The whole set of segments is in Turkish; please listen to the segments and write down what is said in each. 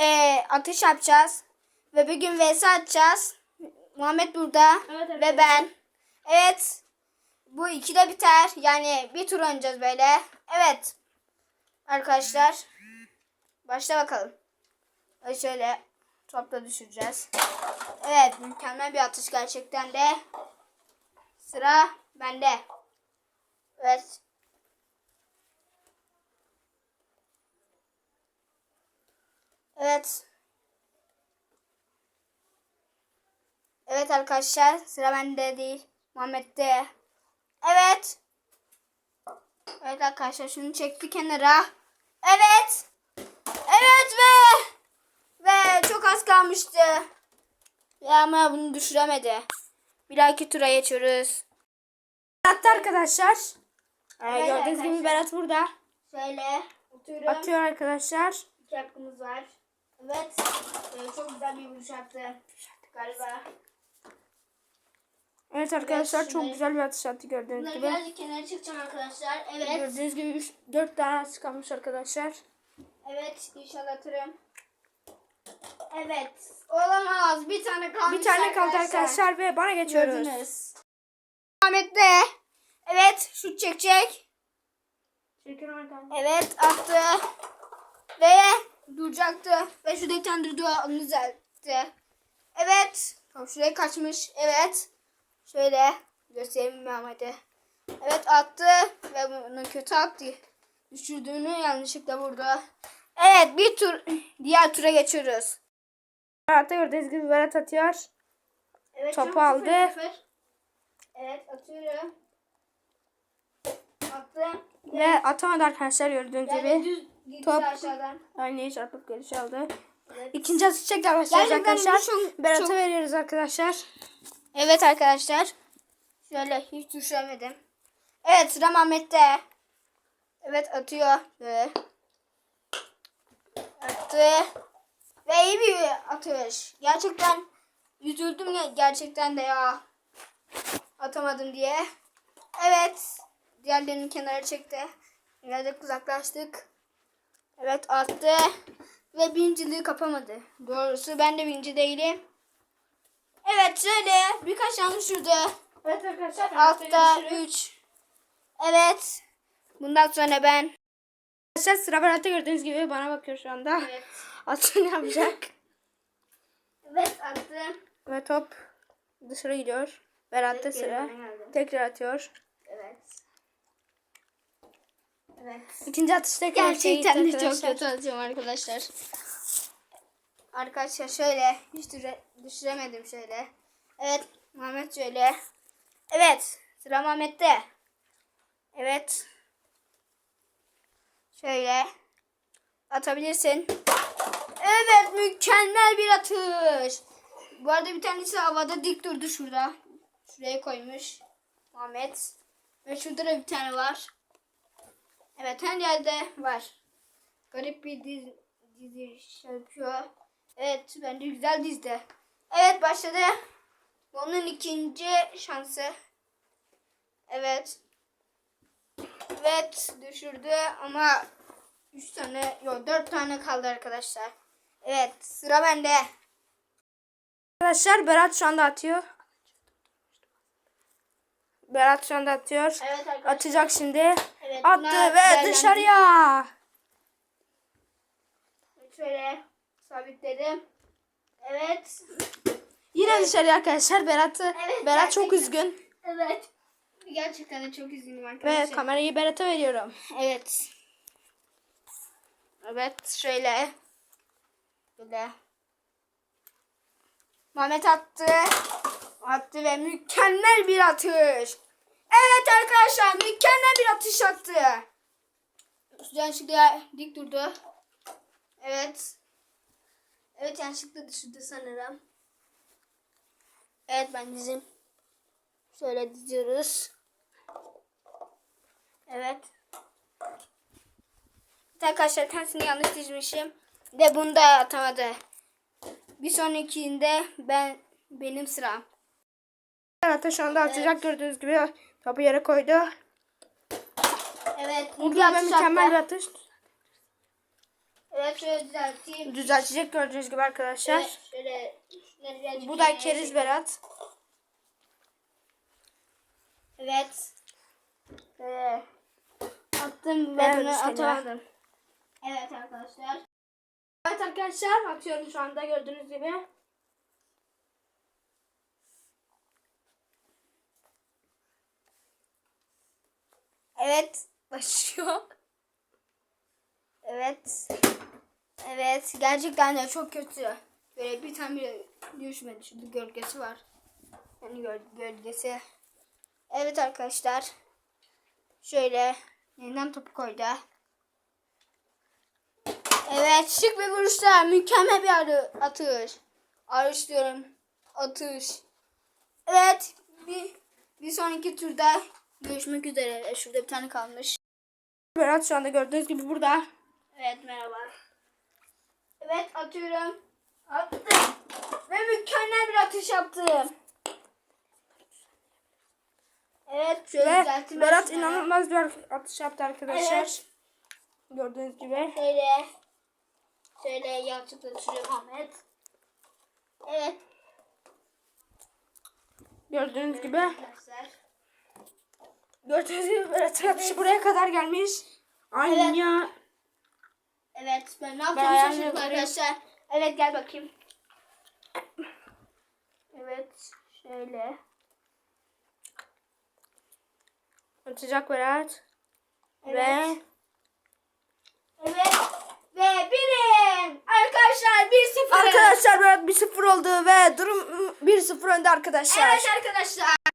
e, atış yapacağız. Ve bir gün vs atacağız. Muhammed burada Evet, ve arkadaşlar. ben. Evet. Bu ikide biter. Yani bir tur oynayacağız böyle. Evet. Arkadaşlar. Başla bakalım. Ve şöyle topla düşüreceğiz. Evet mükemmel bir atış gerçekten de. Sıra bende. Evet. Evet. Evet arkadaşlar sıra bende değil. Muhammed'de. Evet. Evet arkadaşlar şunu çekti kenara. Evet. Evet ve ve çok az kalmıştı. Ya ama bunu düşüremedi. Bir dahaki tura geçiyoruz. Attı arkadaşlar. Ee, gördüğünüz gibi. Berat burada. Şöyle atıyorum. Atıyor arkadaşlar. İki hakkımız var. Evet. Ee, çok güzel bir vuruş attı. Galiba. Evet arkadaşlar Evet, çok güzel bir atış attı gördüğünüz Bunları gibi. birazcık kenara çekeceğim arkadaşlar. Evet. Gördüğünüz gibi 3 4 tane atış kalmış arkadaşlar. Evet. inşallah atarım. Evet. Olamaz. Bir tane kalmış Bir tane kaldı arkadaşlar ve bana geçiyoruz. Gördünüz. Ahmet de. Evet şut çekecek. Çekiyorum arkadaşlar. Evet attı. Ve duracaktı. Ve şurada bir tane onu düzeltti. Evet. Tam şuraya kaçmış. Evet. Şöyle göstereyim Mehmet'e. Evet attı. Ve bunu kötü attı. Düşürdüğünü yanlışlıkla vurdu. Evet bir tur diğer tura geçiyoruz. Berat'a gördüğünüz gibi Berat atıyor. Evet, Topu aldı. sıfır sıfır. Evet atıyorum. Attım. Ve atamadı arkadaşlar gördüğünüz Yani gibi. düz gitti Top. aşağıdan. Aynı çarpıp geri çaldı. Evet. İkinci atış tekrar arkadaşlar. çok- Berat'a çok- veriyoruz arkadaşlar. Evet arkadaşlar. Şöyle hiç düşemedim. Evet sıra Mehmet'te. Evet atıyor. Ve attı. Ve iyi bir atış. Gerçekten üzüldüm ya gerçekten de ya. Atamadım diye. Evet. Diğerlerini kenara çekti. Birazcık uzaklaştık. Evet attı. Ve birinciliği kapamadı. Doğrusu ben de birinci değilim. Evet şöyle birkaç yanlış yürüdü. Evet arkadaşlar. Altta 3. Evet. Bundan sonra ben. Arkadaşlar sıra Berat'ta gördüğünüz gibi bana bakıyor şu anda. Evet. Atını yapacak. Evet attım. Ve top dışarı gidiyor. Berat'ta sıra. Tekrar atıyor. Evet. Evet. İkinci atış tekrar Gerçekten de çok kötü atıyorum arkadaşlar. Arkadaşlar şöyle hiç düşüre, düşüremedim şöyle. Evet Mehmet şöyle. Evet sıra Mehmet'te. Evet. Şöyle atabilirsin. Evet mükemmel bir atış. Bu arada bir tanesi havada dik durdu şurada. Şuraya koymuş Muhammed. Ve şurada da bir tane var. Evet her yerde var. Garip bir diz, diziş yapıyor. Evet bence güzel dizdi. Evet başladı. Onun ikinci şansı. Evet. Evet düşürdü ama 3 tane yok 4 tane kaldı arkadaşlar. Evet sıra bende. Arkadaşlar Berat şu anda atıyor. Berat şu anda atıyor. Evet arkadaşlar. Atacak şimdi. Evet, Attı ve dışarıya. Şöyle sabitledim. Evet. Yine dışarıya arkadaşlar. Berat'ı Evet, Berat çok gerçekten. üzgün. Evet. Gerçekten de çok üzgünüm Ve arkadaşlar. kamerayı Berat'a veriyorum. Evet. Evet şöyle. Böyle. Mehmet attı. Attı ve mükemmel bir atış. Evet arkadaşlar mükemmel bir atış attı. Yanlışlıkla dik durdu. Evet. Evet yanlışlıkla düşürdü sanırım. Evet ben dizim. Şöyle diziyoruz. Evet. Arkadaşlar tanesini yanlış dizmişim. De bunu da atamadı. Bir sonrakinde ben benim sıram. Berat şu anda atacak gördüğünüz gibi topu yere koydu. Evet. Burada ve mükemmel bir atış. Evet şöyle düzelteyim. Düzeltecek gördüğünüz gibi arkadaşlar. Evet, şöyle birazcık Bu da keriz. Berat. Evet. Ee, Attım ve Evet, bunu atamadım. Evet arkadaşlar. evet arkadaşlar atıyorum şu anda gördüğünüz gibi. Evet. Başlıyor. Evet. Evet. Gerçekten de çok kötü. Böyle bir tane bile düşmedi. Şurada gölgesi var. Yani göl gölgesi. Evet arkadaşlar. Şöyle yeniden topu koydu. Evet şık bir vuruşlar. Mükemmel bir arı, atış. Arış diyorum. Atış. Evet. Bir, bir sonraki turda görüşmek üzere. Şurada bir tane kalmış. Berat şu anda gördüğünüz gibi burada. Evet merhaba. Evet atıyorum. Attım. Ve mükemmel bir atış yaptım. Evet şöyle Ve Berat şunları. inanılmaz bir atış yaptı arkadaşlar. Evet. Gördüğünüz gibi. Şöyle. Şöyle yanlışlıkla düşürüyorum Ahmet. Evet. Gördüğünüz gibi. Arkadaşlar. Gördüğünüz gibi Berat'ın atışı buraya kadar gelmiş. Aynen Evet. ya. Evet ben ne Ben yapacağımı ayağımı şaşırdım arkadaşlar. Evet gel bakayım. Evet şöyle. Atacak Berat. Evet. Ve Evet. Ve birin. Arkadaşlar 1-0. arkadaşlar Berat 1-0 oldu ve durum 1-0 önde arkadaşlar. Evet arkadaşlar.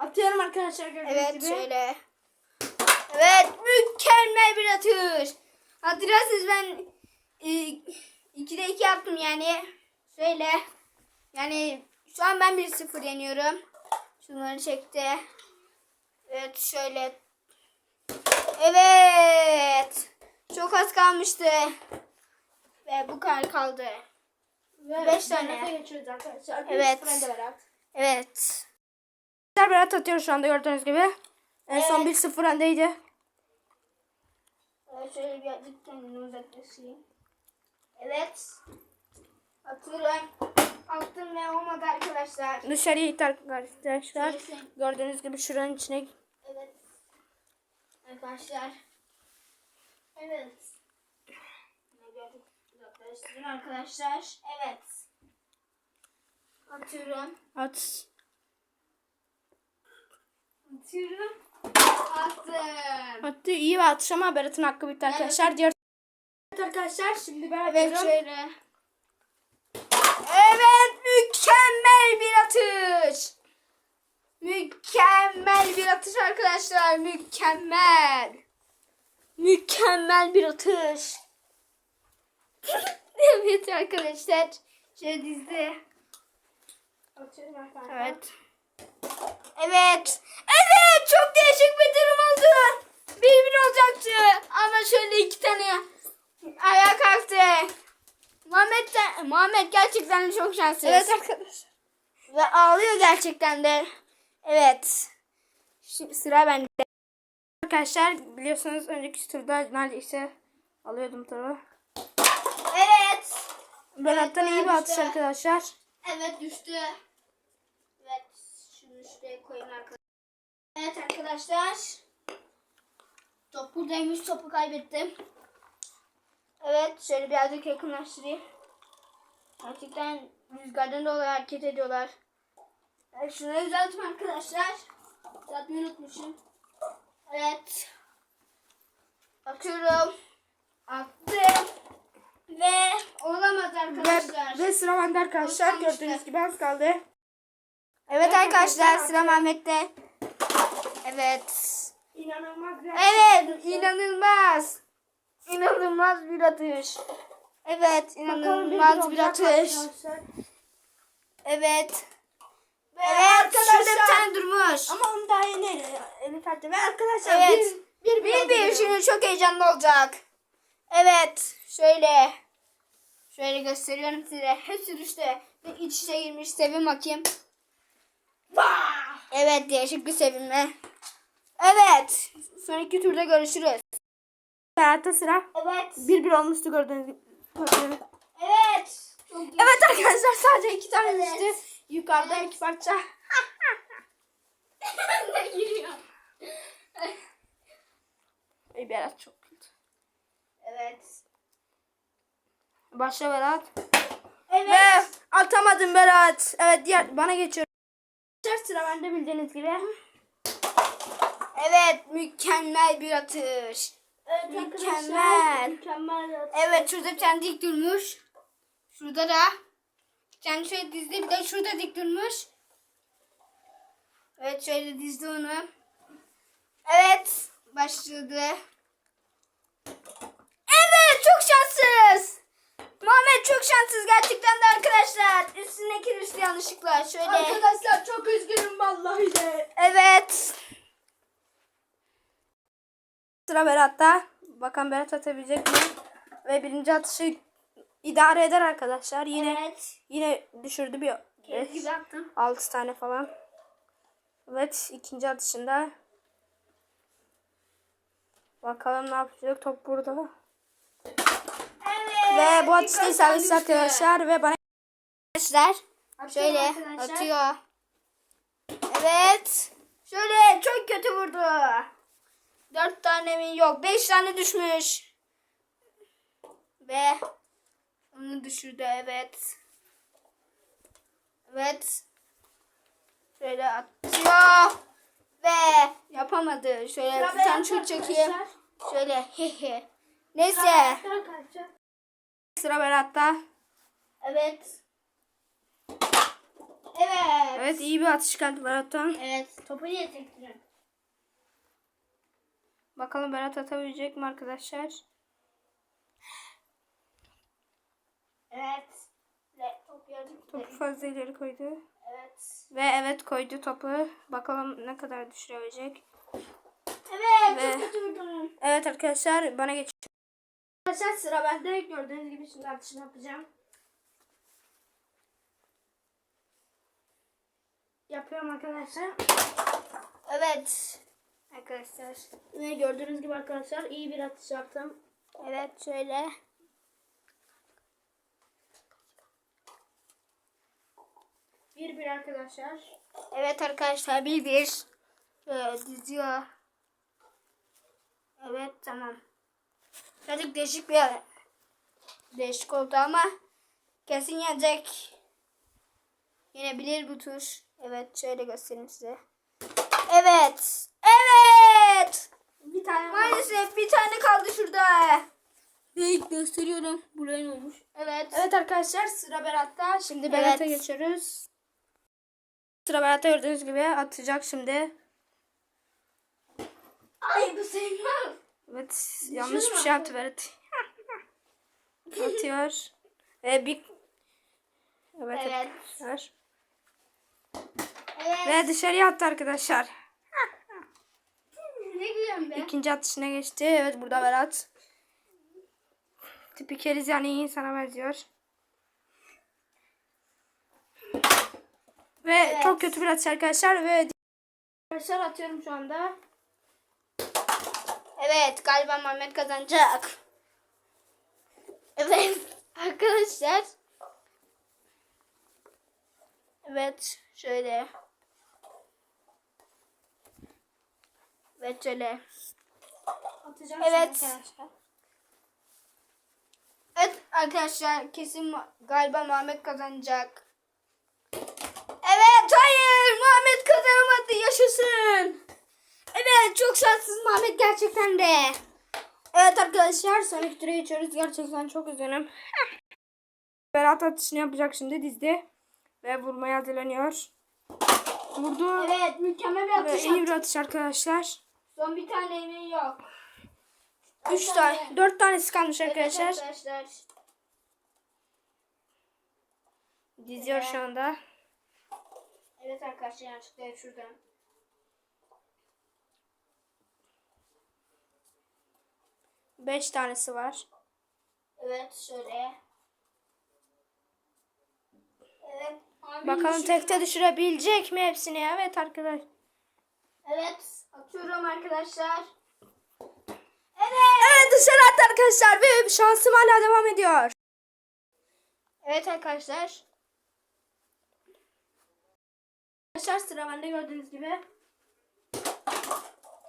Atıyorum arkadaşlar gördüğünüz Evet gibi. şöyle. Evet mükemmel bir atış. Hatırlarsınız ben e, 2'de 2 yaptım yani. Şöyle. Yani şu an ben 1-0 yeniyorum. Şunları çekti. Evet şöyle. Evet. Çok az kalmıştı. Ve bu kadar kaldı. Ve Beş tane. Geçiyoruz arkadaşlar. Evet. 1-0 önde Berat. Evet. Arkadaşlar Berat atıyor şu anda gördüğünüz gibi. En son Evet. 1-0 öndeydi. Evet, şöyle birazcık kendini uzaklaşayım. Evet. Atıyorum. Attım ve olmadı arkadaşlar. Dışarıya itti arkadaşlar. Şöyle. Gördüğünüz gibi şuranın içine Evet. Arkadaşlar. Evet. Uzaklaştırın arkadaşlar. Evet. Atıyorum. at. Atıyorum. Attım. Attı iyi bir atış ama Berat'ın hakkı bitti arkadaşlar. Diğer Evet arkadaşlar şimdi ben Evet atıyorum. şöyle. Evet mükemmel bir atış. Mükemmel bir atış arkadaşlar. Mükemmel. Mükemmel bir atış. evet arkadaşlar. Şöyle dizdi. Atıyorum arkadaşlar. Evet. Evet. Evet çok değişik bir durum oldu. Bir bir olacaktı. Ama şöyle iki tane ayağa kalktı. Muhammed, de, Muhammed gerçekten de çok şanssız. Evet arkadaşlar. Ve ağlıyor gerçekten de. Evet. Şimdi sıra bende. Arkadaşlar biliyorsunuz önceki turda neredeyse alıyordum tabi. Evet. Berat'tan iyi bir atış arkadaşlar. Evet düştü. Evet. Şunu şuraya koyayım arkadaşlar. Arkadaşlar. Top buradaymış. Topu kaybettim. Evet. Şöyle birazcık yakınlaştırayım. Gerçekten rüzgardan dolayı hareket ediyorlar. Evet, şunu düzelttim arkadaşlar. Düzeltmeyi unutmuşum. Evet. Atıyorum. Attım. Ve olamaz arkadaşlar. Ve, ve sıra bende arkadaşlar. Gördüğünüz gibi az kaldı. Evet arkadaşlar, sıra Mehmet'te. Evet. İnanılmaz bir Evet inanılmaz. İnanılmaz bir atış. Evet inanılmaz bir atış. arkadaşlar. Evet. Ve Evet şurada bir arkadaşlar- tane durmuş. Ama onu daha yeni evet artık. Ve arkadaşlar Evet. bir, bir, Bir bir şimdi çok heyecanlı olacak. Evet şöyle. Şöyle gösteriyorum size. Hep sürüşte ve iç içe girmiş. Sevin bakayım. Evet değişik bir sevinme. Evet. Sonraki turda görüşürüz. Berat'ta sıra. Evet. Bir bir olmuştu gördüğünüz gibi. Evet. Evet arkadaşlar sadece iki tane Evet. düştü. Yukarıda iki parça. ne giriyor? Ay Berat çok kötü. Evet. Başla Berat. Evet. Ve atamadım Berat. Evet diğer bana geçiyor. Arkadaşlar sıra bende bildiğiniz gibi. Evet mükemmel bir atış. Evet Mükemmel. Mükemmel. Evet şurada bir tane dik durmuş. Şurada da tane şöyle dizdi bir de şurada dik durmuş. Evet şöyle dizdi onu. Evet başladı. Evet çok şanssız. Muhammed çok şanssız gerçekten de arkadaşlar. Üstündeki düştü yanlışlıkla. Şöyle. Arkadaşlar çok üzgünüm vallahi de. Evet. Sıra Berat'ta. Bakalım Berat atabilecek mi? Ve birinci atışı idare eder arkadaşlar. Yine Evet. yine düşürdü bir gibi attım. 6 tane falan. Evet ikinci atışında. Bakalım ne yapacak top burada. Evet. Ve bu atışta düştü. arkadaşlar ve bana Arkadaşlar şöyle arkadaşlar. atıyor. Evet. Şöyle çok kötü vurdu. Dört tane mi? Yok. Beş tane düşmüş. Ve onu düşürdü. Evet. Evet. Şöyle atıyor. Ve yapamadı. Şöyle bir tane şut çekeyim. Şöyle hehe. Neyse. Sıra Berat'ta. Evet. Evet. Evet iyi bir atış geldi Berat'tan. Evet. Topu niye sektiriyorsun? Bakalım Berat atabilecek mi arkadaşlar? Evet. Ve top. Topu fazla ileri koydu. Evet. Ve evet koydu topu. Bakalım ne kadar düşürebilecek. Evet. Ve- Çok kötü vurdum. Evet arkadaşlar bana geç. Arkadaşlar sıra bende. Gördüğünüz gibi şimdi atışını yapacağım. Yapıyorum arkadaşlar. Evet. Arkadaşlar. Ve gördüğünüz gibi arkadaşlar iyi bir atış yaptım. Evet şöyle. Bir bir arkadaşlar. Evet arkadaşlar bir bir. Böyle diziyor. Evet tamam. Birazcık değişik bir değişik oldu ama kesin yenecek. Yenebilir bu tur. Evet şöyle göstereyim size. Evet. Evet. Bir tane Maalesef bir tane kaldı şurada. Ve gösteriyorum. Buraya ne olmuş? Evet. Evet arkadaşlar sıra Berat'ta. Şimdi Berat'a Evet. geçiyoruz. Sıra Berat'ta gördüğünüz gibi atacak şimdi. Ay bu sayılmaz. Evet yanlış bir şey yaptı Berat. Atıyor. Ve bir... Evet, Evet. arkadaşlar. Evet. Ve dışarıya attı arkadaşlar. Ne gülüyorum be? İkinci atışına geçti. Evet burada Berat. Tipi keriz yani iyi insana benziyor. Ve çok kötü bir atış arkadaşlar ve arkadaşlar atıyorum şu anda. Evet galiba Mehmet kazanacak. Evet arkadaşlar. Evet şöyle. Şöyle. Atacağım Evet. arkadaşlar. Evet arkadaşlar kesin galiba Muhammed kazanacak. Evet hayır Muhammed kazanamadı yaşasın. Evet çok şanssız Muhammed gerçekten de. Evet arkadaşlar sonraki tura geçiyoruz. Gerçekten çok üzgünüm. Berat atışını yapacak şimdi dizdi. Ve vurmaya hazırlanıyor. Vurdu. Evet mükemmel bir Ve atış. iyi bir atış arkadaşlar. Son bir tane emeği yok. 3 tane, 4 tanesi kalmış arkadaşlar. Evet arkadaşlar. Diziyor şu anda. Evet arkadaşlar yanlışlıkla şuradan. Beş tanesi var. Evet şöyle. Evet. Bakalım tekte düşürebilecek mi hepsini? Evet arkadaş. Evet. Atıyorum arkadaşlar. Evet dışarı attı arkadaşlar ve şansım hala devam ediyor. Evet arkadaşlar. Arkadaşlar sıra bende gördüğünüz gibi.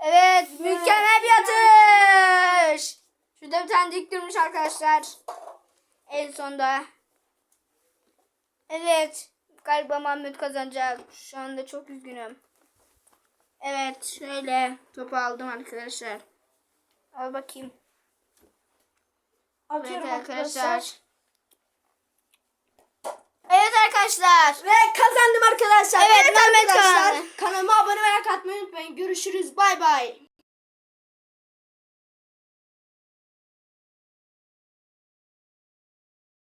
Evet mükemmel bir atış. Şurada bir tane dik durmuş arkadaşlar. En sonda. Evet. Galiba Mahmut kazanacak. Şu anda çok üzgünüm. Evet şöyle topu aldım arkadaşlar. Al bakayım. Atıyorum Evet arkadaşlar. arkadaşlar. Evet arkadaşlar. Ve kazandım arkadaşlar. Evet, Mehmet arkadaşlar. Kanalıma abone ve like atmayı unutmayın. Görüşürüz. Bay bay.